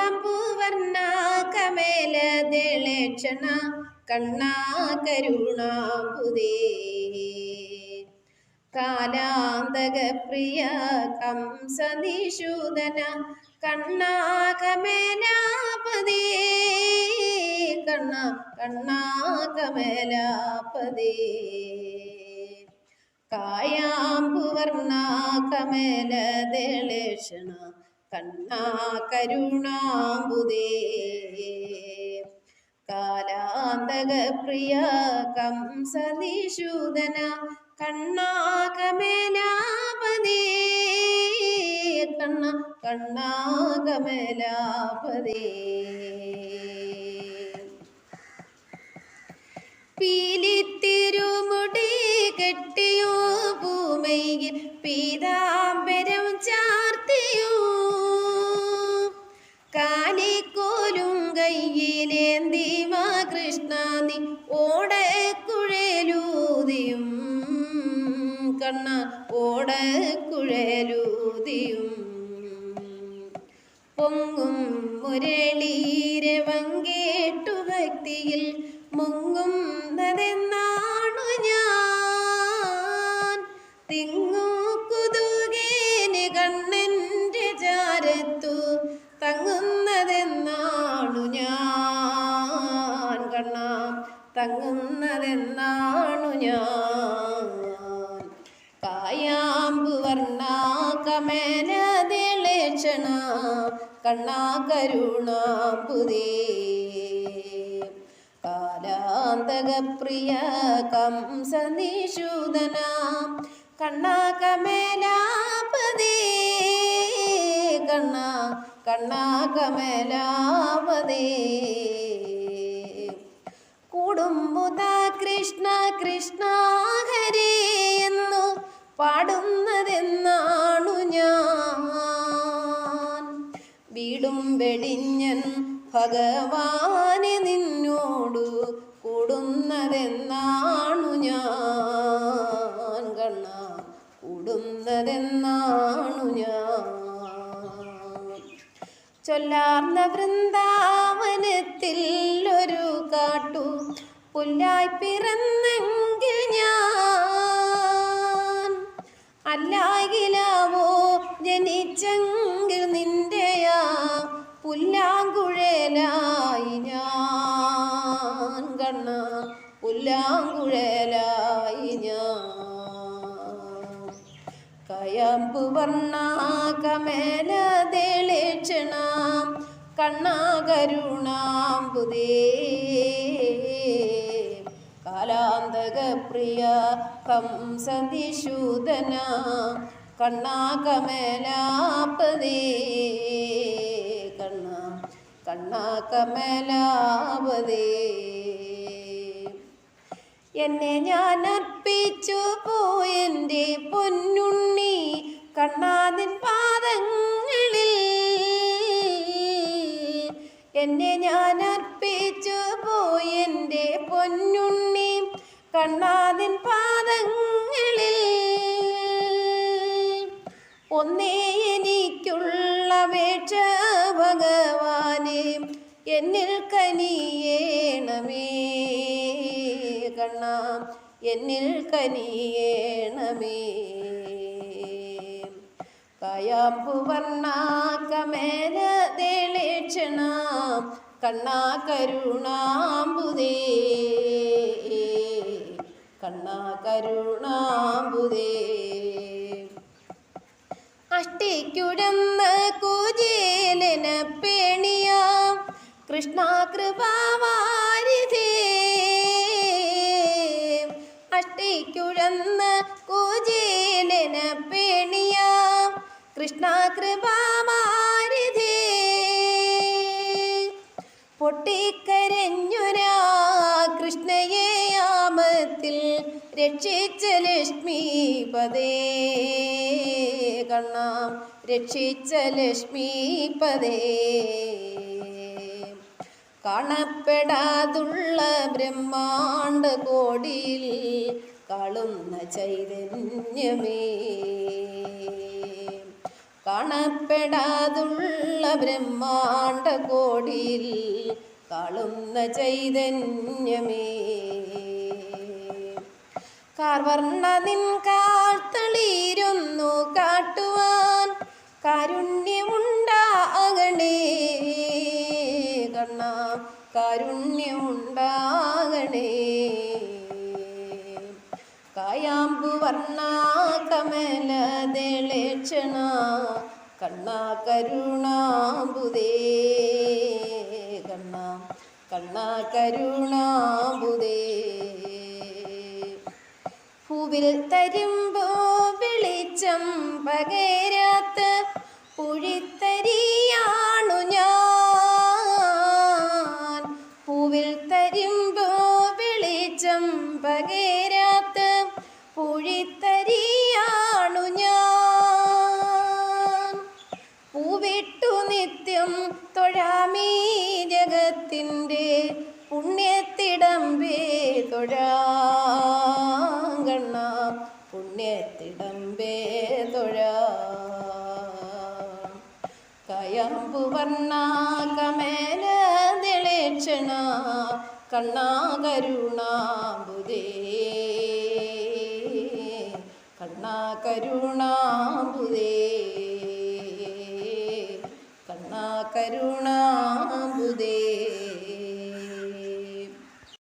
കായാമ്പൂവർണ കണ്ണാ കരുണാമ്പുതേ കാലാന്തക പ്രിയ കംസനിഷൂദന കണ്ണാകമേലാപതേ. കണ്ണ കണ്ണാകമേലാപതേ. കായാമ്പുവർണ കമല ദളക്ഷണ കണ്ണാ കരുണാമ്പുദേ കാലാന്തക പ്രിയ കംസനിഷൂദന കണ്ണാകമേലാപതേ. കണ്ണ കണ്ണാകമേലാപതേ. ഓടക്കുഴലൂതിയും പൊങ്ങും മുരളീരവങ്കേട്ടു ഭക്തിയിൽ മുങ്ങുന്നതെന്നാണു ഞാൻ. തിങ്ങു കുതുകേന് കണ്ണന്റെ ചാരത്തു തങ്ങുന്നതെന്നാണു ഞാൻ. കണ്ണാം തങ്ങുന്നതെന്നാണു ഞാൻ. കമല ദിളക്ഷണ കണ്ണാ കരുണ പുതേ കാലാന്തകപ്രിയ കംസനിഷൂദന കണ്ണാ കമലാപതേ കണ്ണ കണ്ണാ കമലാപതേ കൂടുമ്പുത കൃഷ്ണ കൃഷ്ണ വീടും വെടിഞ്ഞൻ ഭഗവാനെ നിന്നോടു കൂടുന്നതെന്നാണു ഞാൻ കണ്ണ. കൂടുന്നതെന്നാണു ഞാൻ. ചൊല്ലാർന്ന വൃന്ദാവനത്തിൽ ഒരു കാട്ടു പുല്ലായി പിറന്നെങ്കിൽ ഞാൻ അല്ലായിലാവോ ജനിച്ചെങ്കിൽ പുല്ലാങ്കുഴലായി ഞാൻ കണ്ണ പുല്ലാങ്കുഴലായി ഞാൻ. കയമ്പു വർണ കമല തെളിച്ചണ കണ്ണാകരുണാമ്പുതേ കാലാന്തക പ്രിയ കണ്ണാ കമലാവതേ എന്നെ ഞാൻ അർപ്പിച്ചു പോയെന്റെ പൊന്നുണ്ണി കണ്ണാതിൻ പാദങ്ങളിൽ. എന്നെ ഞാൻ അർപ്പിച്ചു പോയെന്റെ പൊന്നുണ്ണി കണ്ണാതിൻ പാദങ്ങളിൽ. ഒന്നേ എനിക്കുള്ള ഭഗവാനെ എന്നിൽ കനിയേണമേ കണ്ണ എന്നിൽ കനിയേണമേ. കായാമ്പു വർണ കമേല ദേളേക്ഷണ കണ്ണാ കരുണാമ്പുതേ കണ്ണാ കരുണാമ്പുതേ അഷ്ടിക്കുടന്ന കുജേലന പേണിയ കൃഷ്ണ കൃപാവാരിധേ. അഷ്ടിക്കുഴന്ന് കുജേലന പേണിയ. കൃഷ്ണ കൃപാവാരിധേ. പൊട്ടിക്കരഞ്ഞുരാ കൃഷ്ണയെ യാമത്തിൽ രക്ഷിച്ച ലക്ഷ്മി പദേ. കണ്ണ രക്ഷിച്ച ലക്ഷ്മി പദേ. കാണപ്പെടാതുള്ള ബ്രഹ്മാണ്ട കോടിയിൽ കാളുന്ന ചൈതന്യമേ. കാണപ്പെടാതുള്ള ബ്രഹ്മാണ്ട കോടിയിൽ കാളുന്ന ചൈതന്യമേ. കാർവർണ നിൻ കാർത്തളീരുന്നു കാട്ടുവാൻ. കാരുണ്യമുണ്ടാകണേ. കാരുണ്യമുണ്ടാകണേ. കായാമ്പു വർണ കമല ദളേക്ഷണ കണ്ണ കരുണാമ്പുദേ കണ്ണ കണ്ണ കരുണാമ്പുദേ പൂവിൽ തരുമ്പോ വെളിച്ചം പകരാത്ത പുഴിത്തരിയാണു ഞാൻ. നിത്യം തൊഴാമീ ജഗത്തിന്റെ പുണ്യത്തിടമ്പേ തൊഴാങ്കണ്ണ. പുണ്യത്തിടമ്പേ തൊഴാ. കയമ്പു വർണ കമേന ദിളേക്ഷണ കണ്ണാ കരുണാമ്പുദേ കണ്ണാ കരുണാമ്പുദേ കണ്ണാ കരുണാമ്പുദേ